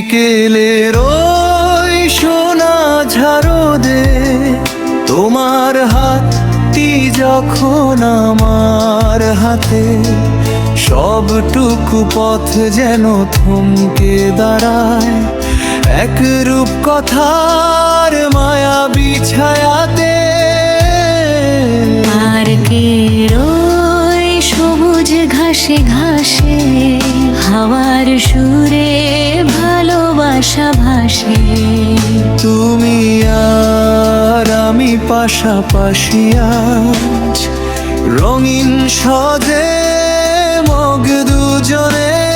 বিকেলের ওই সোনা ঝাড়দে তোমার হাতটি যখন আমার হাতে, সবটুকু পথ যেন থমকে দাঁড়ায়। এক রূপ কথার মায়া বিছায়াতে। সবুজ ঘাসে ঘাসে, হাওয়ার সুরে ভালোবাসা ভাসে তুমি আর আমি পাশাপাশি রঙিন সজে মগ দুজনে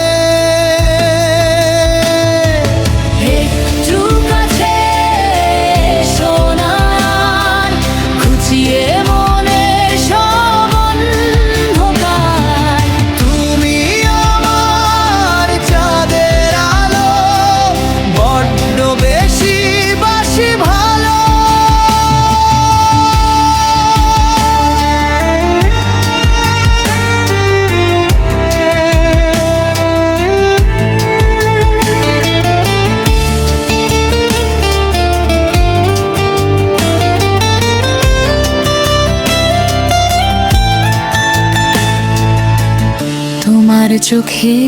চোখে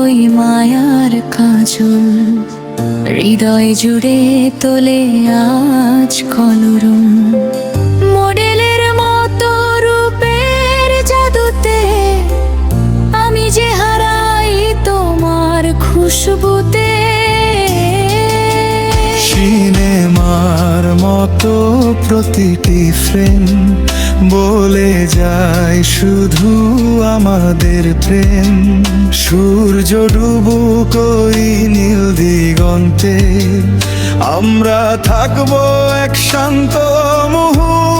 ওই মায়ার কাজল হৃদয় জুড়ে তোলে আজ কলরম। মডেলের মতো রূপের জাদুতে আমি যে হারাই তোমার খুশবুতে। সিনেমার মতো প্রতিটি ফ্রেম বলে যায় শুধু আমাদের প্রেম। সূর্য ডুবুক ওই নীল দিগন্তে। আমরা থাকব এক শান্ত মুহূর্তে।